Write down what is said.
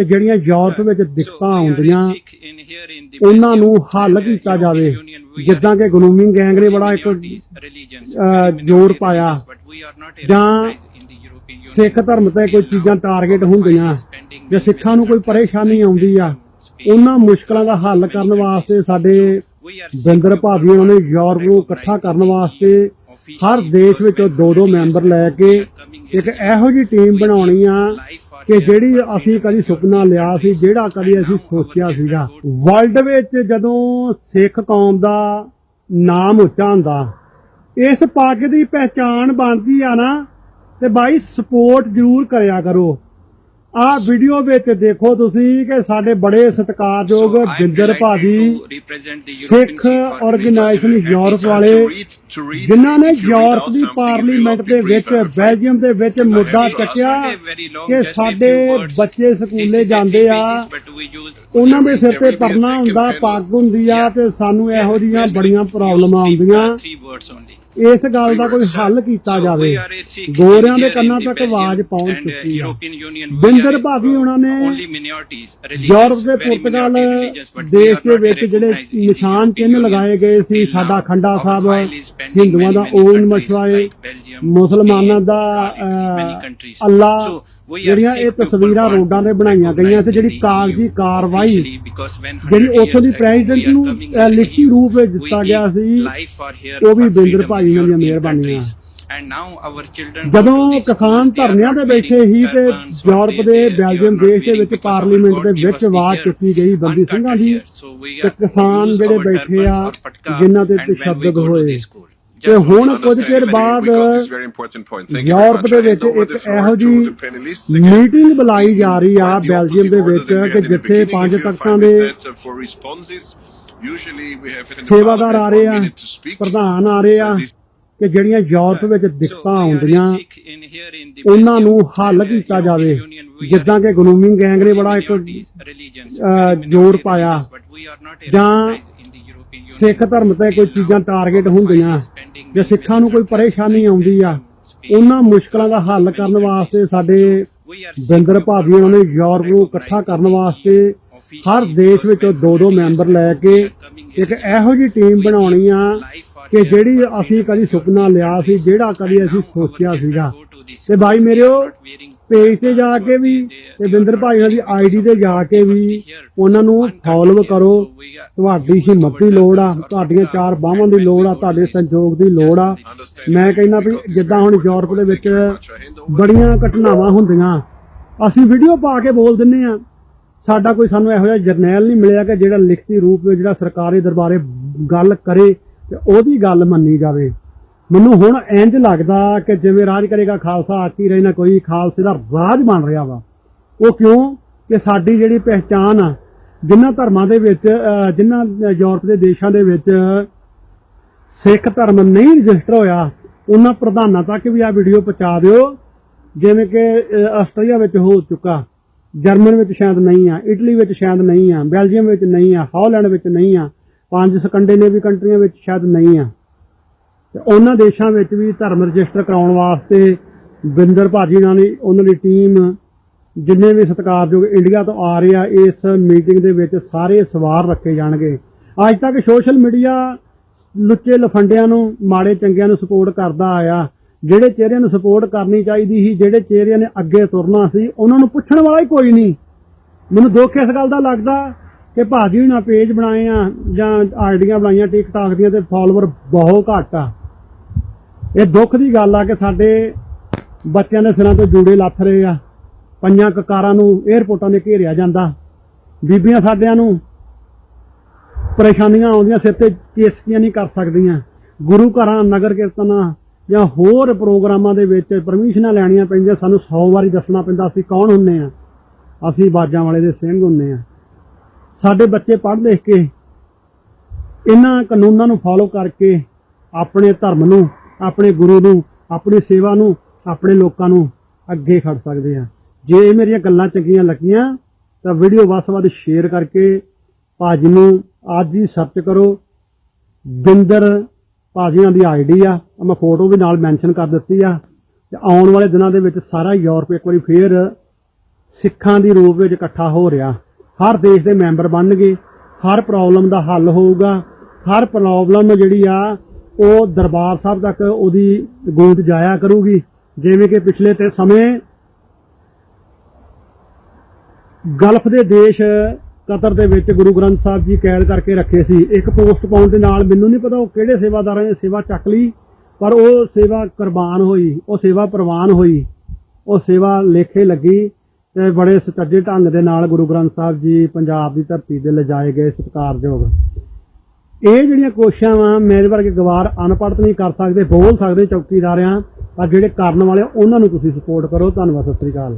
ਕਿ ਜਿਹੜੀਆਂ ਯੂਰਪ ਵਿੱਚ ਦਿੱਕਤਾਂ ਆਉਂਦੀਆਂ ਉਹਨਾਂ ਨੂੰ ਹੱਲ ਕੀਤਾ ਜਾਵੇ। ਜਿੱਦਾਂ ਕਿ ਗਰੂਮਿੰਗ ਗੈਂਗ ਨੇ ਬੜਾ ਇੱਕ ਜ਼ੋਰ ਪਾਇਆ। ਜਾਂ ਸਿੱਖ ਧਰਮ ਤੇ ਕੋਈ ਚੀਜ਼ਾਂ ਟਾਰਗੇਟ ਹੁੰਦੀਆਂ ਜੇ ਸਿੱਖਾਂ ਨੂੰ ਕੋਈ ਪਰੇਸ਼ਾਨੀ ਆਉਂਦੀ ਆ ਉਹਨਾਂ ਮੁਸ਼ਕਲਾਂ ਦਾ ਹੱਲ ਕਰਨ ਵਾਸਤੇ ਸਾਡੇ ਬਿੰਦਰ ਉਹਨਾਂ ਨੇ ਯੂਰਪ ਨੂੰ ਇਕੱਠਾ ਕਰਨ ਵਾਸਤੇ ਹਰ ਦੇਸ਼ ਵਿੱਚੋਂ ਦੋ ਦੋ ਮੈਂਬਰ ਲੈ ਕੇ ਇੱਕ ਇਹੋ ਜਿਹੀ ਟੀਮ ਬਣਾਉਣੀ ਆ ਕਿ ਜਿਹੜੀ ਅਸੀਂ ਕਦੀ ਸੁਪਨਾ ਲਿਆ ਸੀ ਜਿਹੜਾ ਕਦੀ ਅਸੀਂ ਸੋਚਿਆ ਸੀਗਾ। ਵਰਲਡ ਵਿੱਚ ਜਦੋਂ ਸਿੱਖ ਕੌਮ ਦਾ ਨਾਮ ਉੱਚਾ ਹੁੰਦਾ ਇਸ ਪੱਗ ਦੀ ਪਹਿਚਾਣ ਬਣਦੀ ਆ ਨਾ ਤੇ ਬਾਈ ਸਪੋਰਟ ਜ਼ਰੂਰ ਕਰਿਆ ਕਰੋ। ਆਹ ਵੀਡੀਓ ਵਿੱਚ ਦੇਖੋ ਤੁਸੀਂ ਕਿ ਸਾਡੇ ਬੜੇ ਸਤਿਕਾਰਯੋਗ ਜਿੰਦਰ ਭਾਜੀ ਸਿੱਖ ਆਰਗੇਨਾਈਜੇਸ਼ਨ ਯੂਰਪ ਵਾਲੇ ਜਿਨ੍ਹਾਂ ਨੇ ਯੂਰਪ ਦੀ ਪਾਰਲੀਮੈਂਟ ਦੇ ਵਿੱਚ ਬੈਲਜੀਅਮ ਦੇ ਵਿੱਚ ਮੁੱਦਾ ਚੱਕਿਆ ਕਿ ਸਾਡੇ ਬੱਚੇ ਸਕੂਲੇ ਜਾਂਦੇ ਆ। ਉਹਨਾਂ ਦੇ ਸਿਰ ਤੇ ਪਰਨਾ ਹੁੰਦਾ ਪੱਗ ਹੁੰਦੀ ਆ ਤੇ ਸਾਨੂੰ ਇਹੋ ਜਿਹੀਆਂ ਬੜੀਆਂ ਪ੍ਰੋਬਲਮਾਂ ਆਉਂਦੀਆਂ। ਇਸ ਗੱਲ ਦਾ ਕੋਈ ਹੱਲ ਕੀਤਾ ਜਾਵੇ। ਗੋਰਿਆਂ ਦੇ ਕੰਨਾਂ ਤੱਕ ਆਵਾਜ਼ ਪਹੁੰਚ ਚੁੱਕੀ ਆ। ਬਿੰਦਰ ਭਾਬੀ ਉਹਨਾਂ ਨੇ ਯੂਰਪ ਦੇ ਪੁਰਤਗਾਲ ਦੇਸ਼ ਦੇ ਵਿੱਚ ਜਿਹੜੇ ਨਿਸ਼ਾਨ ਚਿੰਨ੍ਹ ਲਗਾਏ ਗਏ ਸੀ ਸਾਡਾ ਖੰਡਾ ਸਾਹਿਬ ਹਿੰਦੂਆਂ ਦਾ ਓਮ ਮਸ਼ਵਾਏ ਮੁਸਲਮਾਨਾਂ ਦਾ ਅੱਲਾ ਜਿਹੜੀਆਂ ਇਹ ਤਸਵੀਰਾਂ ਰੋਡਾਂ ਤੇ ਬਣਾਈਆਂ ਗਈਆਂ ਤੇ ਜਿਹੜੀ ਕਾਗਜ਼ੀ ਕਾਰਵਾਈ ਜਿਹੜੀ ਉੱਥੋਂ ਦੀ ਪ੍ਰੈਜ਼ੀਡੈਂਟ ਨੂੰ ਲਿਖਤੀ ਰੂਪ ਵਿੱਚ ਦਿੱਤਾ ਗਿਆ ਸੀ ਉਹ ਵੀ ਬਿੰਦਰ ਭਾਈ ਦੀਆਂ ਮਿਹਰਬਾਨੀਆਂ। ਜਦੋਂ ਕਿਸਾਨ ਧਰਨਿਆਂ ਤੇ ਬੈਠੇ ਹੀ ਤੇ ਯੂਰਪ ਦੇ ਬੈਲਜੀਅਮ ਦੇਸ਼ ਦੇ ਵਿੱਚ ਪਾਰਲੀਮੈਂਟ ਦੇ ਵਿੱਚ ਆਵਾਜ਼ ਚੁੱਕੀ ਗਈ ਬੰਦੀ ਸਿੰਘਾਂ ਦੀ ਤੇ ਕਿਸਾਨ ਜਿਹੜੇ ਬੈਠੇ ਆ ਜਿਨ੍ਹਾਂ ਤੇ ਤਸ਼ੱਦਦ ਹੋਏ। ਤੇ ਹੁਣ ਕੁਝ ਚਿਰ ਬਾਅਦ ਯੂਰਪ ਦੇ ਵਿੱਚ ਇੱਕ ਇਹੋ ਜੀ ਮੀਟਿੰਗ ਬੁਲਾਈ ਜਾ ਰਹੀ ਆ ਬੈਲਜੀਅਮ ਦੇ ਵਿੱਚ ਕਿ ਜਿੱਥੇ ਪੰਜ ਤਖਤਾਂ ਦੇ ਸੇਵਾਦਾਰ ਆ ਰਹੇ ਆ ਪ੍ਰਧਾਨ ਆ ਰਹੇ ਆ ਕਿ ਜਿਹੜੀਆਂ ਯੂਰਪ ਵਿੱਚ ਦਿੱਕਤਾਂ ਆਉਂਦੀਆਂ ਉਹਨਾਂ ਨੂੰ ਹੱਲ ਕੀਤਾ ਜਾਵੇ। ਜਿੱਦਾਂ ਕਿ ਗਰੂਮਿੰਗ ਗੈਂਗ ਨੇ ਬੜਾ ਇੱਕ ਜ਼ੋਰ ਪਾਇਆ। ਜਾਂ ਸਿੱਖ ਧਰਮ ਤੇ ਕੋਈ ਚੀਜ਼ਾਂ ਟਾਰਗੇਟ ਹੁੰਦੀਆਂ ਜੇ ਸਿੱਖਾਂ ਨੂੰ ਕੋਈ ਪਰੇਸ਼ਾਨੀ ਆਉਂਦੀ ਆ, ਉਹਨਾਂ ਮੁਸ਼ਕਲਾਂ ਦਾ ਹੱਲ ਕਰਨ ਵਾਸਤੇ ਸਾਡੇ ਬਿੰਦਰ ਭਾਬੀ ਉਹਨਾਂ ਨੇ ਯੂਰਪ ਨੂੰ ਇਕੱਠਾ ਕਰਨ ਵਾਸਤੇ ਹਰ ਦੇਸ਼ ਵਿੱਚੋਂ ਦੋ ਦੋ ਮੈਂਬਰ ਲੈ ਕੇ ਇੱਕ ਇਹੋ ਜਿਹੀ ਟੀਮ ਬਣਾਉਣੀ ਆ ਕਿ ਜਿਹੜੀ ਅਸੀਂ ਕਦੀ ਸੁਪਨਾ ਲਿਆ ਸੀ, ਜਿਹੜਾ ਕਦੀ ਅਸੀਂ ਸੋਚਿਆ ਸੀਗਾ। ਤੇ ਭਾਈ ਮੇਰਿਓ ਪੇਜ ਤੇ ਜਾ ਕੇ ਵੀ ਤੇ ਬਿੰਦਰ ਭਾਈ ਦੀ ਆਈਡੀ ਤੇ ਜਾ ਕੇ ਵੀ ਉਹਨਾਂ ਨੂੰ ਫੋਲੋ ਕਰੋ. ਤੁਹਾਡੀ ਹਿੰਮਤ ਦੀ ਲੋੜ ਆ ਤੁਹਾਡੀਆਂ ਚਾਰ ਬਾਹਾਂ ਦੀ ਲੋੜ ਆ ਤੁਹਾਡੇ ਸੰਯੋਗ ਦੀ ਲੋੜ ਆ। ਮੈਂ ਕਹਿੰਦਾ ਵੀ ਜਿੱਦਾਂ ਹੁਣ ਯੂਰਪ ਦੇ ਵਿੱਚ ਬੜੀਆਂ ਘਟਨਾਵਾਂ ਹੁੰਦੀਆਂ। ਅਸੀਂ ਵੀਡੀਓ ਪਾ ਕੇ ਬੋਲ ਦਿੰਨੇ ਆ ਸਾਡਾ ਕੋਈ ਸਾਨੂੰ ਇਹੋ ਜਿਹਾ ਜਰਨੈਲ ਨਹੀਂ ਮਿਲਿਆ ਕਿ ਜਿਹੜਾ ਲਿਖਤੀ ਰੂਪ ਵਿੱਚ ਜਿਹੜਾ ਸਰਕਾਰੀ ਦਰਬਾਰੇ ਗੱਲ ਕਰੇ ਤੇ ਉਹਦੀ ਗੱਲ ਮੰਨੀ ਜਾਵੇ। ਮੈਨੂੰ ਹੁਣ ਇੰਜ ਲੱਗਦਾ ਕਿ ਜਿਵੇਂ ਰਾਜ ਕਰੇਗਾ ਖਾਲਸਾ ਆਕੀ ਰਹੇ ਨਾ ਕੋਈ ਖਾਲਸੇ ਦਾ ਰਾਜ ਬਣ ਰਿਹਾ ਵਾ। ਉਹ ਕਿਉਂ? ਕਿ ਸਾਡੀ ਜਿਹੜੀ ਪਹਿਚਾਨ ਆ ਜਿਨ੍ਹਾਂ ਧਰਮਾਂ ਦੇ ਵਿੱਚ ਜਿਨ੍ਹਾਂ ਯੂਰਪ ਦੇ ਦੇਸ਼ਾਂ ਦੇ ਵਿੱਚ ਸਿੱਖ ਧਰਮ ਨਹੀਂ ਰਜਿਸਟਰ ਹੋਇਆ ਉਹਨਾਂ ਪ੍ਰਧਾਨਾਂ ਤੱਕ ਵੀ ਆ ਵੀਡੀਓ ਪਹੁੰਚਾ ਦਿਓ। ਜਿਵੇਂ ਕਿ ਅਹ, ਆਸਟਰੀਆ ਵਿੱਚ ਹੋ ਚੁੱਕਾ ਜਰਮਨ ਵਿੱਚ ਸ਼ਾਇਦ ਨਹੀਂ ਆ ਇਟਲੀ ਵਿੱਚ ਸ਼ਾਇਦ ਨਹੀਂ ਆ ਬੈਲਜੀਅਮ ਵਿੱਚ ਨਹੀਂ ਆ ਹਾਲੈਂਡ ਵਿੱਚ ਨਹੀਂ ਆ ਪੰਜ ਸਕੰਡੀਨੇਵੀ ਕੰਟਰੀਆਂ ਵਿੱਚ ਸ਼ਾਇਦ ਨਹੀਂ ਆ। ਤੇ ਉਹਨਾਂ ਦੇਸ਼ਾਂ ਵਿੱਚ ਵੀ ਧਰਮ ਰਜਿਸਟਰ ਕਰਾਉਣ ਵਾਸਤੇ ਬਿੰਦਰ ਭਾਜੀ ਨਾਲ ਨੇ ਉਹਨਾਂ ਦੀ ਟੀਮ ਜਿੰਨੇ ਵੀ ਸਤਿਕਾਰਯੋਗ ਇੰਡੀਆ ਤੋਂ ਆ ਰਹੇ ਆ, ਇਸ ਮੀਟਿੰਗ ਦੇ ਵਿੱਚ ਸਾਰੇ ਸਵਾਰ ਰੱਖੇ ਜਾਣਗੇ। ਅੱਜ ਤੱਕ ਸੋਸ਼ਲ ਮੀਡੀਆ ਲੁੱਚੇ ਲਫੰਡਿਆਂ ਨੂੰ, ਮਾੜੇ ਚੰਗਿਆਂ ਨੂੰ ਸਪੋਰਟ ਕਰਦਾ ਆਇਆ। ਜਿਹੜੇ ਚਿਹਰਿਆਂ ਨੂੰ ਸਪੋਰਟ ਕਰਨੀ ਚਾਹੀਦੀ ਸੀ, ਜਿਹੜੇ ਚਿਹਰਿਆਂ ਨੇ ਅੱਗੇ ਤੁਰਨਾ ਸੀ, ਉਹਨਾਂ ਨੂੰ ਪੁੱਛਣ ਵਾਲਾ ਹੀ ਕੋਈ ਨਹੀਂ। ਮੈਨੂੰ ਦੁੱਖ ਇਸ ਗੱਲ ਦਾ ਲੱਗਦਾ ਕਿ ਭਾਜੀ ਨਾ ਪੇਜ ਬਣਾਏ ਆ ਜਾਂ ਆਈਡੀਆਂ ਬਣਾਈਆਂ, ਟਿਕਟਾਕ ਦੀਆਂ ਤੇ ਫਾਲੋਅਰ ਬਹੁਤ ਘੱਟ ਆ। ਇਹ ਦੁੱਖ ਦੀ ਗੱਲ ਆ ਕਿ ਸਾਡੇ ਬੱਚਿਆਂ ਦੇ ਸਿਰਾਂ ਤੋਂ ਜੂੜੇ ਲੱਥ ਰਹੇ ਆ। ਪੰਜਾਂ ਕਕਾਰਾਂ ਨੂੰ 에ਅਰਪੋਰਟਾਂ ਦੇ ਘੇਰਿਆ ਜਾਂਦਾ। ਬੀਬੀਆਂ ਸਾਡਿਆਂ ਨੂੰ ਪਰੇਸ਼ਾਨੀਆਂ ਆਉਂਦੀਆਂ, ਸਿਰ ਤੇ ਕੇਸਕੀਆਂ ਨਹੀਂ ਕਰ ਸਕਦੀਆਂ। ਗੁਰੂ ਘਰਾਂ, ਨਗਰ ਕੀਰਤਨਾਂ ਜਾਂ ਹੋਰ ਪ੍ਰੋਗਰਾਮਾਂ ਦੇ ਵਿੱਚ ਪਰਮਿਸ਼ਨਾਂ ਲੈਣੀਆਂ ਪੈਂਦੀਆਂ। ਸਾਨੂੰ 100 ਵਾਰੀ ਦੱਸਣਾ ਪੈਂਦਾ, ਅਸੀਂ ਕੌਣ ਹੁੰਨੇ ਆ? ਅਸੀਂ ਬਾਜਾਂ ਵਾਲੇ ਦੇ ਸਿੰਘ ਹੁੰਨੇ ਆ। ਸਾਡੇ ਬੱਚੇ ਪੜ੍ਹ ਲਿਖ ਕੇ ਇਹਨਾਂ ਕਾਨੂੰਨਾਂ ਨੂੰ ਫਾਲੋ ਕਰਕੇ ਆਪਣੇ ਧਰਮ ਨੂੰ ਆਪਣੇ ਗੁਰੂ ਨੂੰ, ਆਪਣੀ ਸੇਵਾ ਨੂੰ, ਆਪਣੇ ਲੋਕਾਂ ਨੂੰ ਅੱਗੇ ਖੜ ਸਕਦੇ ਆ ਜੇ ਇਹ ਮੇਰੀਆਂ ਗੱਲਾਂ ਚੰਗੀਆਂ ਲੱਗੀਆਂ, ਤਾਂ ਵੀਡੀਓ ਵੱਧ ਤੋਂ ਵੱਧ ਸ਼ੇਅਰ ਕਰਕੇ ਭਾਜੀ ਨੂੰ ਅੱਜ ਹੀ ਸਰਚ ਕਰੋ। ਬਿੰਦਰ ਭਾਜੀਆਂ ਦੀ ਆਈਡੀ ਆ, ਆਹ ਮੈਂ ਫੋਟੋ ਵੀ ਨਾਲ ਮੈਂਸ਼ਨ ਕਰ ਦਿੱਤੀ ਆ। ਤੇ ਆਉਣ ਵਾਲੇ ਦਿਨਾਂ ਦੇ ਵਿੱਚ ਸਾਰਾ ਯੂਰਪ ਇੱਕ ਵਾਰੀ ਫੇਰ ਸਿੱਖਾਂ ਦੀ ਰੂਪ ਵਿੱਚ ਇਕੱਠਾ ਹੋ ਰਿਹਾ। ਹਰ ਦੇਸ਼ ਦੇ ਮੈਂਬਰ ਬਣਨਗੇ, ਹਰ ਪ੍ਰੋਬਲਮ ਦਾ ਹੱਲ ਹੋਊਗਾ, ਹਰ ਪ੍ਰੋਬਲਮ ਜਿਹੜੀ ਆ ਉਹ ਦਰਬਾਰ ਸਾਹਿਬ ਤੱਕ ਉਹਦੀ ਗੂੰਜ ਜਾਇਆ ਕਰੂਗੀ। ਜਿਵੇਂ ਕਿ ਪਿਛਲੇ ਤੇ ਸਮੇਂ ਗਲਫ ਦੇ ਦੇਸ਼ ਕਤਰ ਦੇ ਵਿੱਚ ਗੁਰੂ ਗ੍ਰੰਥ ਸਾਹਿਬ ਜੀ ਕੈਦ ਕਰਕੇ ਰੱਖੇ ਸੀ। ਇੱਕ ਪੋਸਟ ਪਾਉਣ ਦੇ ਨਾਲ ਮੈਨੂੰ ਨਹੀਂ ਪਤਾ ਉਹ ਕਿਹੜੇ ਸੇਵਾਦਾਰਾਂ ਨੇ ਸੇਵਾ ਚੱਕ ਲਈ, ਪਰ ਉਹ ਸੇਵਾ ਕੁਰਬਾਨ ਹੋਈ, ਉਹ ਸੇਵਾ ਪ੍ਰਵਾਨ ਹੋਈ, ਉਹ ਸੇਵਾ ਲੇਖੇ ਲੱਗੀ ਤੇ ਬੜੇ ਸੁਚੱਜੇ ਢੰਗ ਦੇ ਨਾਲ ਗੁਰੂ ਗ੍ਰੰਥ ਸਾਹਿਬ ਜੀ ਪੰਜਾਬ ਦੀ ਧਰਤੀ ਤੇ ਲਿਜਾਏ ਗਏ ਸਤਿਕਾਰਯੋਗ ਇਹ ਜਿਹੜੀਆਂ ਕੋਸ਼ਿਸ਼ਾਂ ਵਾ, ਮੇਰੇ ਵਰਗੇ ਗਵਾਰ ਅਨਪੜ੍ਹ ਨਹੀਂ ਕਰ ਸਕਦੇ, ਬੋਲ ਸਕਦੇ ਚੌਕੀਦਾਰਿਆਂ ਪਰ ਜਿਹੜੇ ਕਰਨ ਵਾਲੇ ਉਹਨਾਂ ਨੂੰ ਤੁਸੀਂ ਸਪੋਰਟ ਕਰੋ। ਧੰਨਵਾਦ, ਸਤਿ ਸ੍ਰੀ ਅਕਾਲ।